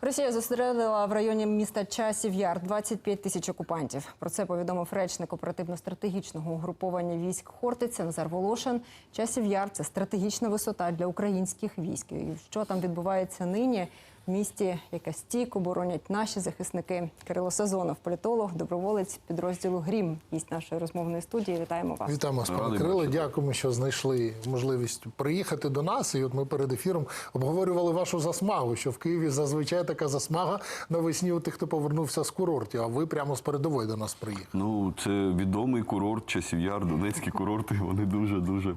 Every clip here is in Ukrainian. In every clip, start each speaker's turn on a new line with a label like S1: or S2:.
S1: Росія зосередила в районі міста Часів Яр 25 тисяч окупантів. Про це повідомив речник оперативно-стратегічного угруповання військ Хортиця Назар Волошин. Часів Яр це стратегічна висота для українських військ. І що там відбувається нині місті, яке стійко боронять наші захисники. Кирило Сазонов, політолог, доброволець підрозділу Грім. Гість нашої розмовної студії. Вітаємо вас.
S2: Вітаємо вас, пане Кирило. Дякуємо, що знайшли можливість приїхати до нас. І от ми перед ефіром обговорювали вашу засмагу, що в Києві зазвичай така засмага навесні у тих, хто повернувся з курортів. А ви прямо з передової до нас приїхали.
S3: Ну, це відомий курорт часів яр, донецькі курорти. Вони дуже дуже.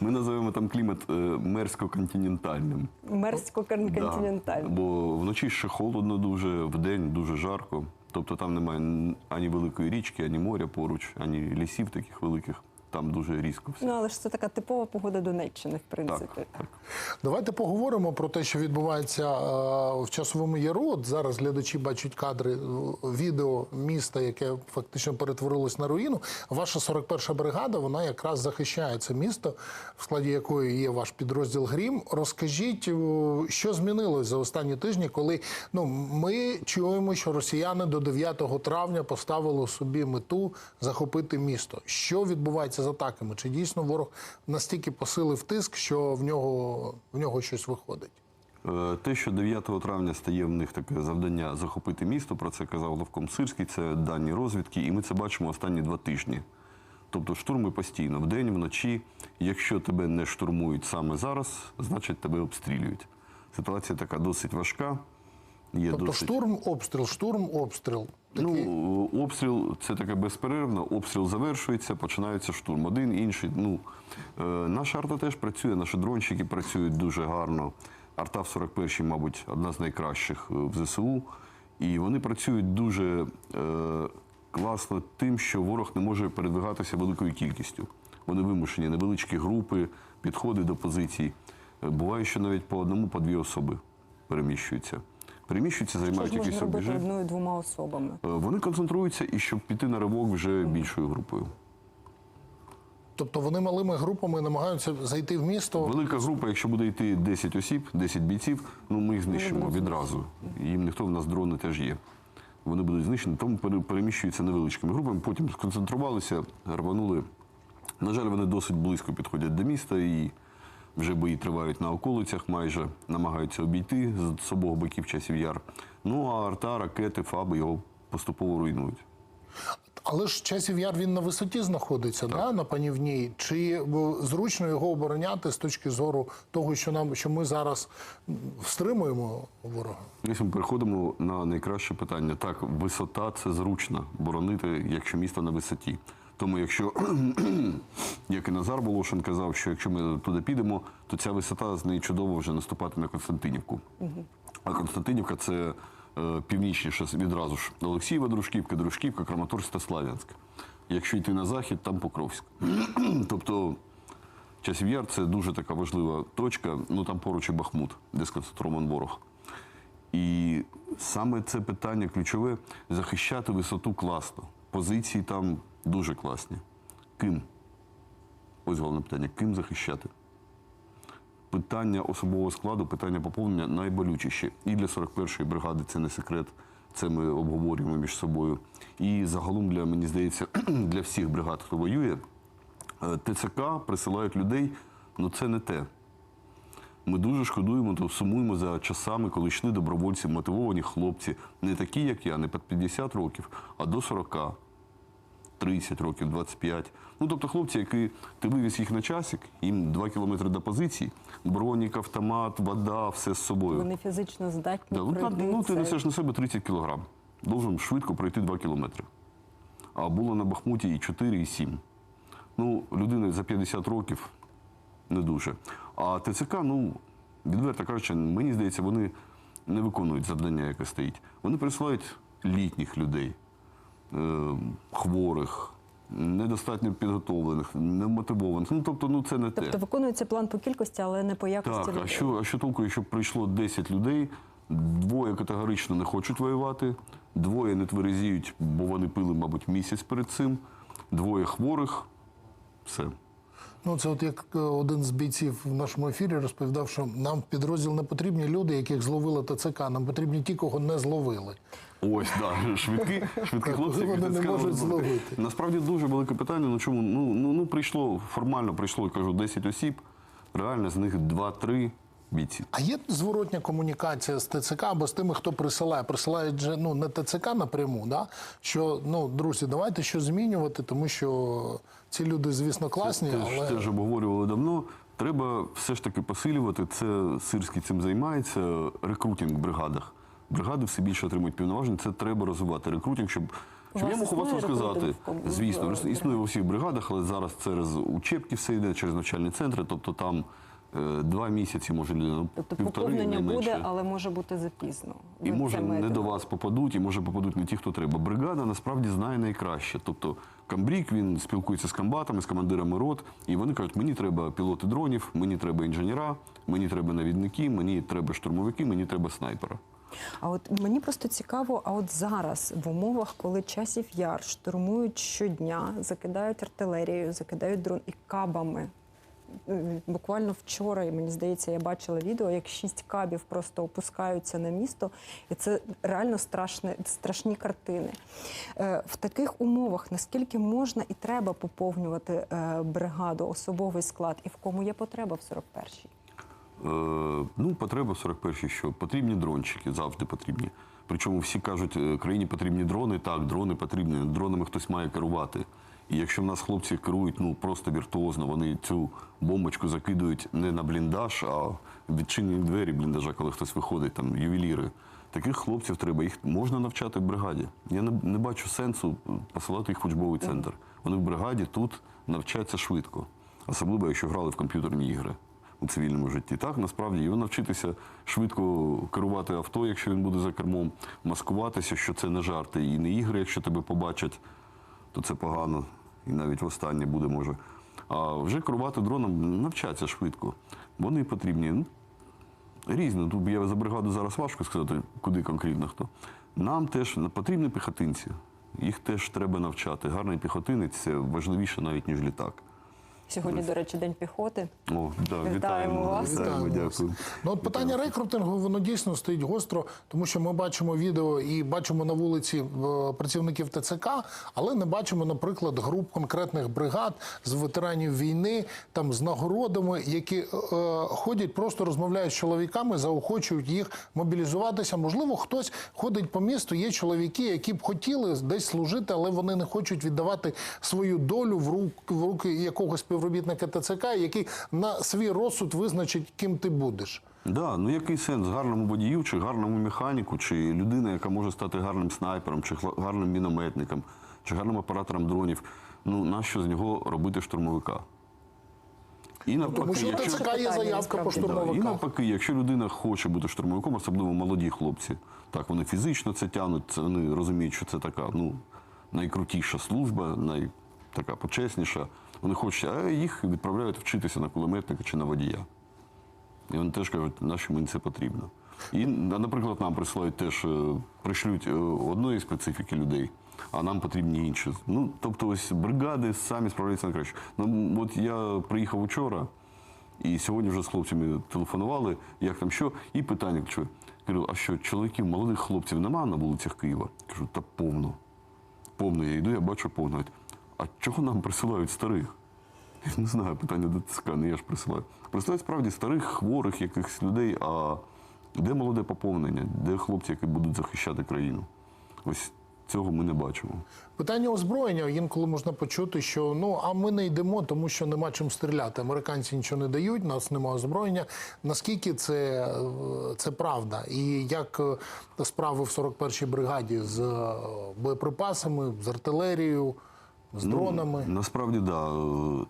S3: Ми називаємо там клімат е, мерзко-континентальним.
S1: Мерсько-континенталь.
S3: Да. Вночі ще холодно дуже, вдень дуже жарко. Тобто там немає ані великої річки, ані моря поруч, ані лісів таких великих. Там дуже різко все.
S1: Ну але ж це така типова погода Донеччини, в принципі.
S3: Так, так.
S2: Давайте поговоримо про те, що відбувається е, в часовому яру. От зараз глядачі бачать кадри е, відео міста, яке фактично перетворилось на руїну. Ваша 41-ша бригада, вона якраз захищає це місто, в складі якої є ваш підрозділ Грім. Розкажіть, е, що змінилось за останні тижні, коли ну ми чуємо, що росіяни до 9 травня поставили собі мету захопити місто. Що відбувається з атаками? Чи дійсно ворог настільки посилив тиск, що в нього в нього щось виходить?
S3: Е, Те, що 9 травня стає в них таке завдання захопити місто, про це казав Левком Сирський, це дані розвідки, і ми це бачимо останні два тижні. Тобто штурми постійно, вдень, вночі. Якщо тебе не штурмують саме зараз, значить тебе обстрілюють. Ситуація така досить важка. Є
S2: Тобто
S3: досить...
S2: штурм, обстріл, штурм, обстріл. Такі...
S3: Ну, обстріл це таке безперервно. Обстріл завершується, починається штурм. Один, інший. Ну, е, наша арта теж працює, наші дронщики працюють дуже гарно. Арта в 41-й, мабуть, одна з найкращих е, в ЗСУ. І вони працюють дуже е, класно тим, що ворог не може передвигатися великою кількістю. Вони вимушені невеличкі групи, підходи до позицій. Е, Буває, що навіть по одному, по дві особи переміщуються. Переміщуються,
S1: Що
S3: займають
S1: ж можна
S3: якісь
S1: робити
S3: рубежі.
S1: одною-двома особами?
S3: Е, Вони концентруються і щоб піти на ривок вже більшою групою.
S2: тобто вони малими групами намагаються зайти в місто.
S3: Велика група, якщо буде йти 10 осіб, 10 бійців, ну ми їх знищимо відразу. Їм ніхто в нас дрони теж є. Вони будуть знищені, тому пере- переміщуються невеличкими групами, потім сконцентрувалися, рванули. На жаль, вони досить близько підходять до міста і вже бої тривають на околицях, майже намагаються обійти з- обох боків часів яр. Ну а арта, ракети, фаби його поступово руйнують.
S2: Але ж часів яр він на висоті знаходиться, да, на панівній. Чи зручно його обороняти з точки зору того, що нам що ми зараз м, стримуємо ворога?
S3: Ось ми переходимо на найкраще питання. Так, висота це зручно боронити, якщо місто на висоті. Тому якщо, як і Назар Волошин казав, що якщо ми туди підемо, то ця висота з неї чудово вже наступати на Константинівку. А Константинівка це е, північніше відразу ж Олексієва Дружківка, Дружківка, Краматорськ та Слав'янськ. Якщо йти на захід, там Покровськ. тобто Часів Яр це дуже така важлива точка. Ну там поруч і Бахмут, де сконцентрований ворог. І саме це питання ключове захищати висоту класно. Позиції там дуже класні. Ким? Ось головне питання: ким захищати? Питання особового складу, питання поповнення найболючіші. І для 41-ї бригади це не секрет. Це ми обговорюємо між собою. І загалом для мені здається, для всіх бригад, хто воює, е, ТЦК присилають людей, ну це не те. Ми дуже шкодуємо, то сумуємо за часами, коли йшли добровольці, мотивовані хлопці, не такі, як я, не під 50 років, а до 40, 30 років, 25. Ну, тобто хлопці, які ти вивіз їх на часик, їм 2 кілометри до позиції, бронік, автомат, вода, все з собою.
S1: Вони фізично здатні
S3: Да, ну, ну, ти несеш на себе 30 кілограм. Должен швидко пройти 2 кілометри. А було на Бахмуті і 4, і 7. Ну, людина за 50 років не дуже. А ТЦК, ну, відверто кажучи, мені здається, вони не виконують завдання, яке стоїть. Вони присилають літніх людей, хворих, недостатньо підготовлених, немотивованих. Ну, тобто, ну це не те.
S1: Тобто виконується план по кількості, але не по якості
S3: Так,
S1: людей.
S3: а що, а що толку, якщо прийшло 10 людей, двоє категорично не хочуть воювати, двоє не тверезіють, бо вони пили, мабуть, місяць перед цим, двоє хворих, все.
S2: Ну, це от як е, один з бійців в нашому ефірі розповідав, що нам в підрозділ не потрібні люди, яких зловили ТЦК. Нам потрібні ті, кого не зловили.
S3: Ось, да, швидкі, швидкі хлопці.
S2: вони
S3: які
S2: не можуть зловити.
S3: Насправді дуже велике питання. Ну чому? Ну, ну, ну прийшло, формально прийшло, кажу, 10 осіб, реально з них 2-3 бійці.
S2: А є зворотня комунікація з ТЦК або з тими, хто присилає. Присилають же ну не ТЦК напряму, да? що ну друзі, давайте що змінювати, тому що ці люди, звісно, класні,
S3: Теж,
S2: але
S3: теж обговорювали давно. Треба все ж таки посилювати. Це Сирський цим займається. Рекрутинг в бригадах. Бригади все більше отримують повноважень. Це треба розвивати. Рекрутинг, щоб, щоб я мог у вас розказати. Звісно, існує у всіх бригадах, але зараз через учебки все йде, через навчальні центри. Тобто там два місяці, може людина ну,
S1: Тобто
S3: півтори
S1: поповнення
S3: найменше.
S1: буде, але може бути запізно.
S3: І
S1: Ви
S3: може
S1: це
S3: не до вас попадуть, і може попадуть не ті, хто треба. Бригада насправді знає найкраще. Тобто Камбрік він спілкується з комбатами, з командирами рот, і вони кажуть, мені треба пілоти дронів, мені треба інженера, мені треба навідники, мені треба штурмовики, мені треба снайпера.
S1: А от мені просто цікаво, а от зараз в умовах, коли часів яр штурмують щодня, закидають артилерією, закидають дрон і кабами. Буквально вчора, мені здається, я бачила відео, як шість кабів просто опускаються на місто, і це реально страшне, страшні картини. Е, В таких умовах наскільки можна і треба поповнювати е, бригаду, особовий склад, і в кому є потреба в 41-й?
S3: Е, ну, потреба в 41-й, що потрібні дрончики, завжди потрібні. Причому всі кажуть, е, країні потрібні дрони. Так, дрони потрібні. Дронами хтось має керувати. І якщо в нас хлопці керують ну просто віртуозно, вони цю бомбочку закидують не на бліндаж, а відчинені двері бліндажа, коли хтось виходить, там ювеліри. Таких хлопців треба, їх можна навчати в бригаді. Я не, не бачу сенсу посилати їх в учбовий центр. Вони в бригаді тут навчаться швидко, особливо якщо грали в комп'ютерні ігри у цивільному житті. Так, насправді його навчитися швидко керувати авто, якщо він буде за кермом, маскуватися, що це не жарти і не ігри, якщо тебе побачать, то це погано. І навіть востаннє буде може. А вже керувати дроном навчаться швидко. Вони потрібні. Ну, Різно. Тут я за бригаду зараз важко сказати, куди конкретно хто. Нам теж потрібні піхотинці. Їх теж треба навчати. Гарний піхотинець це важливіше навіть, ніж літак.
S1: Сьогодні, до речі, день піхоти.
S3: О, да,
S1: Вітаємо
S3: вітаємо,
S1: вас.
S3: вітаємо,
S2: Вітаємо
S3: дякую.
S2: Ну от питання рекрутингу воно дійсно стоїть гостро, тому що ми бачимо відео і бачимо на вулиці е, працівників ТЦК, але не бачимо, наприклад, груп конкретних бригад з ветеранів війни, там з нагородами, які е, ходять, просто розмовляють з чоловіками, заохочують їх мобілізуватися. Можливо, хтось ходить по місту. Є чоловіки, які б хотіли десь служити, але вони не хочуть віддавати свою долю в руки, в руки якогось співробітника ТЦК, який на свій розсуд визначить, ким ти будеш.
S3: Да, ну який сенс гарному водію, чи гарному механіку, чи людина, яка може стати гарним снайпером, чи гарним мінометником, чи гарним оператором дронів. Ну нащо з нього робити штурмовика? І навпаки,
S2: Тому що
S3: якщо,
S2: ТЦК є заявка по
S1: насправді.
S3: Да, і навпаки, якщо людина хоче бути штурмовиком, особливо молоді хлопці, так вони фізично це тягнуть, це вони розуміють, що це така ну, найкрутіша служба, най, така почесніша. Вони хочуть, а їх відправляють вчитися на кулеметника чи на водія. І вони теж кажуть, нащо мені це потрібно. І, наприклад, нам присилають теж, е, пришлють е, одної специфіки людей, а нам потрібні інші. Ну, тобто, ось бригади самі справляються на краще. Ну, от я приїхав вчора, і сьогодні вже з хлопцями телефонували, як там що, і питання що. Кажу, а що, чоловіків, молодих хлопців немає на вулицях Києва? Кажу, та повно. Повно. Я йду, я бачу повно. А чого нам присилають старих? Я не знаю, питання до ТСК, не я ж присилаю. Присилають справді старих, хворих якихось людей, а де молоде поповнення, де хлопці, які будуть захищати країну? Ось цього ми не бачимо.
S2: Питання озброєння інколи можна почути, що ну а ми не йдемо, тому що нема чим стріляти. Американці нічого не дають, нас нема озброєння. Наскільки це, е, це правда? І як е, справи в 41-й бригаді з е, боєприпасами, з артилерією, з дронами?
S3: Ну, насправді, так. Да.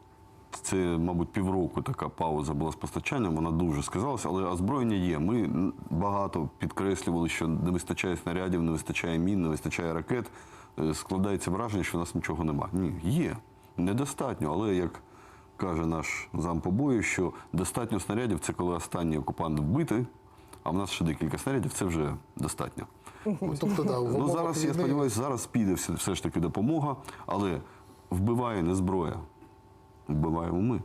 S3: Це, мабуть, півроку така пауза була з постачанням, вона дуже сказалася, але озброєння є. Ми багато підкреслювали, що не вистачає снарядів, не вистачає мін, не вистачає ракет. Е, Складається враження, що в нас нічого нема. Ні, є. Недостатньо, але як каже наш зампобою, що достатньо снарядів це коли останній окупант вбитий, а в нас ще декілька снарядів, це вже достатньо.
S2: Тобто, да,
S3: Ну зараз я сподіваюся, зараз піде все, все ж таки допомога, але вбиває не зброя, вбиваємо ми.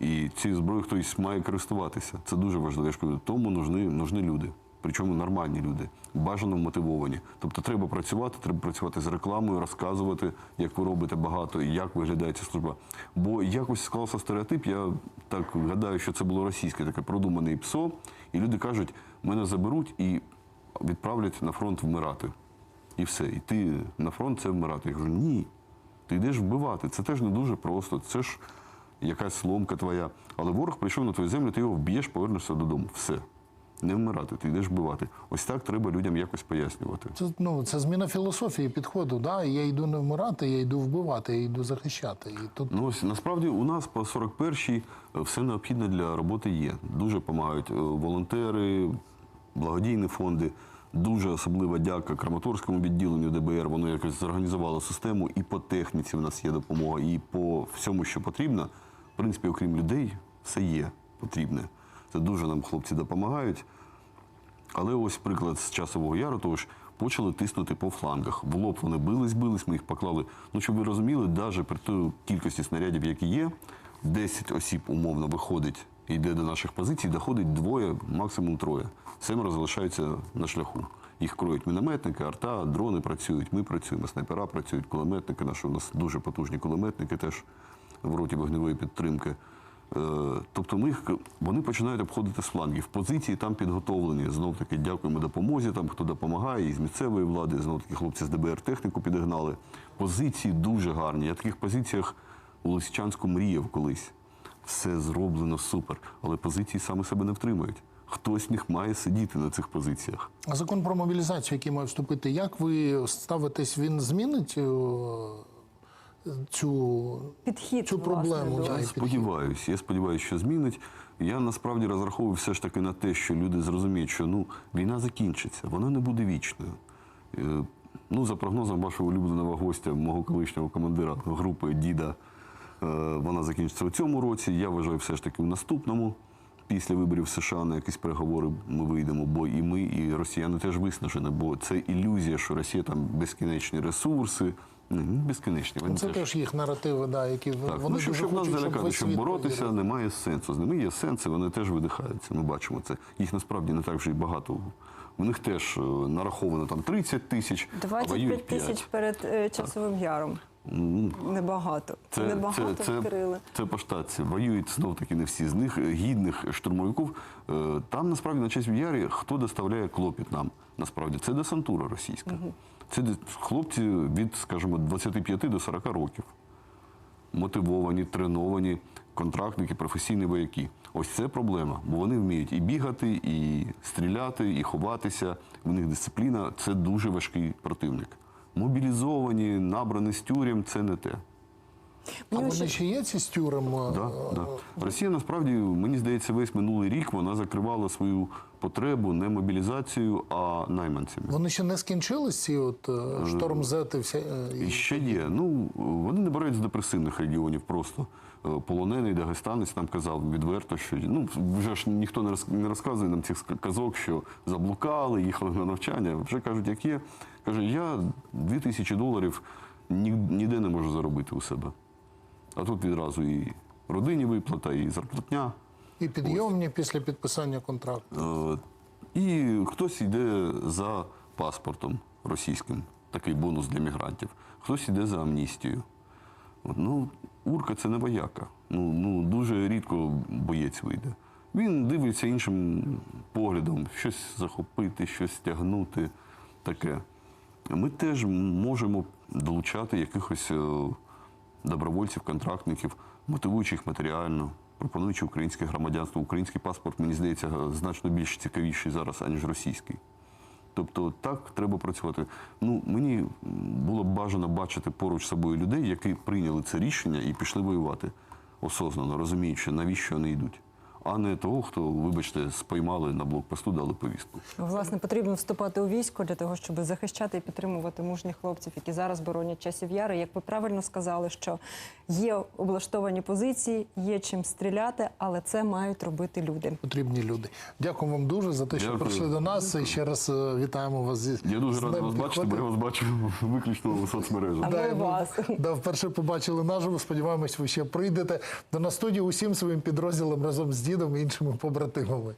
S3: І цією зброєю хтось має користуватися. Це дуже важливо. Я ж кажу, тому нужні, нужні люди. Причому нормальні люди, бажано мотивовані. Тобто треба працювати, треба працювати з рекламою, розказувати, як ви робите багато і як виглядає ця служба. Бо якось склався стереотип, я так гадаю, що це було російське таке продумане ПСО, і люди кажуть, мене заберуть і відправлять на фронт вмирати. І все. І ти на фронт це вмирати. Я кажу, ні. Ти йдеш вбивати. Це теж не дуже просто. Це ж якась сломка твоя. Але ворог прийшов на твою землю, ти його вб'єш, повернешся додому. Все. Не вмирати, ти йдеш вбивати. Ось так треба людям якось пояснювати.
S2: Це, ну, це зміна філософії підходу. Да? Я йду не вмирати, я йду вбивати, я йду захищати. І тут
S3: Ну ось насправді у нас по 41-й все необхідне для роботи є. Дуже допомагають е, волонтери, благодійні фонди. Дуже особлива дяка Краматорському відділенню ДБР. Воно якось зорганізувало систему. І по техніці в нас є допомога, і по всьому, що потрібно. В принципі, окрім людей, все є потрібне. Це дуже нам хлопці допомагають. Але ось приклад з часового яру, того ж почали тиснути по флангах. В лоб вони бились, бились, ми їх поклали. Ну, щоб ви розуміли, навіть при тій кількості снарядів, які є, 10 осіб умовно виходить йде до наших позицій, доходить двоє, максимум троє. Семеро залишаються на шляху. Їх кроють мінометники, арта, дрони працюють, ми працюємо, снайпера працюють, кулеметники. Наші у нас дуже потужні кулеметники теж в роті вогневої підтримки. Е, Тобто ми їх, вони починають обходити з флангів. Позиції там підготовлені. Знов таки дякуємо допомозі, там хто допомагає, і з місцевої влади, знов таки хлопці з ДБР техніку підігнали. Позиції дуже гарні. Я таких позиціях у Лисичанську мріяв колись. Все зроблено супер, але позиції саме себе не втримують. Хтось них має сидіти на цих позиціях.
S2: А закон про мобілізацію, який має вступити, як ви ставитесь, він змінить е, цю,
S1: Підхід
S2: цю проблему? і
S3: Я сподіваюся, я сподіваюся, що змінить. Я насправді розраховую все ж таки на те, що люди зрозуміють, що ну війна закінчиться, вона не буде вічною. Е, Ну, за прогнозом вашого улюбленого гостя, мого колишнього командира групи Діда, вона закінчиться у цьому році. Я вважаю, все ж таки у наступному. Після виборів США на якісь переговори ми вийдемо, бо і ми, і росіяни теж виснажені, бо це ілюзія, що Росія там безкінечні ресурси. Ну, безкінечні. Вони
S2: Це
S3: теж-
S2: їх наративи, да, які
S3: так,
S2: вони
S3: ну, щоб,
S2: дуже
S3: щоб нас
S2: хочуть, щоб
S3: залякати, щоб боротися, немає сенсу. З ними є сенси, вони теж видихаються. Ми бачимо це. Їх насправді не так вже й багато. У них теж е, нараховано там 30 тисяч, а
S1: 25 тисяч перед е, часовим яром. Небагато.
S3: Це,
S1: Небагато
S3: це, це,
S1: вкрили.
S3: це по штатці. Воюють знов таки не всі з них е, гідних штурмовиків. Е, Там насправді на честь ярі хто доставляє клопіт нам. Насправді це десантура російська. Це хлопці від, скажімо, 25 до 40 років. Мотивовані, треновані контрактники, професійні вояки. Ось це проблема, бо вони вміють і бігати, і стріляти, і ховатися. В них дисципліна це дуже важкий противник. Мобілізовані, набрані з тюрем це не те.
S2: А вони
S1: ще-
S2: є ці з тюрем? е,
S3: Да, да. Росія насправді, мені здається, весь минулий рік вона закривала свою потребу не мобілізацією, а найманцями.
S2: Вони ще не скінчились, ці от штормзети. шторм зети, вся, е,
S3: ще є. Ну, вони не беруть з депресивних регіонів просто. Е, Полонений дагестанець нам казав відверто, що ну вже ж ніхто не роз- не розказує нам цих казок, що заблукали, їхали на навчання. Вже кажуть, як є. Каже, я 2 тисячі доларів ні- ніде не можу заробити у себе. А тут відразу і родині виплата, і зарплатня.
S2: і підйомні після підписання контракту.
S3: Е, І хтось йде за паспортом російським, такий бонус для мігрантів. Хтось йде за амністію. Ну, урка це не вояка. Ну, ну, дуже рідко боєць вийде. Він дивиться іншим поглядом, щось захопити, щось стягнути. Таке. Ми теж можемо долучати якихось е, добровольців, контрактників, мотивуючи їх матеріально, пропонуючи українське громадянство. Український паспорт, мені здається, значно більш цікавіший зараз, аніж російський. Тобто так треба працювати. Ну, мені було б бажано бачити поруч з собою людей, які прийняли це рішення і пішли воювати осознано, розуміючи, навіщо вони йдуть. А не того, хто, вибачте, споймали на блокпосту, дали повістку.
S1: Власне, потрібно вступати у військо для того, щоб захищати і підтримувати мужніх хлопців, які зараз боронять часів яри. Як ви правильно сказали, що є облаштовані позиції, є чим стріляти, але це мають робити люди.
S2: Потрібні люди. Дякую вам дуже за те, що
S3: Дякую.
S2: прийшли до нас. І ще раз е, вітаємо вас зі
S3: Я дуже радий вас бачити, бо я вас бачу виключно у соцмережах.
S2: Да,
S1: ми вас.
S2: Да, вперше побачили наживо. Сподіваємось, ви ще прийдете до нас в студію усім своїм підрозділом разом з дідом і іншими побратимами.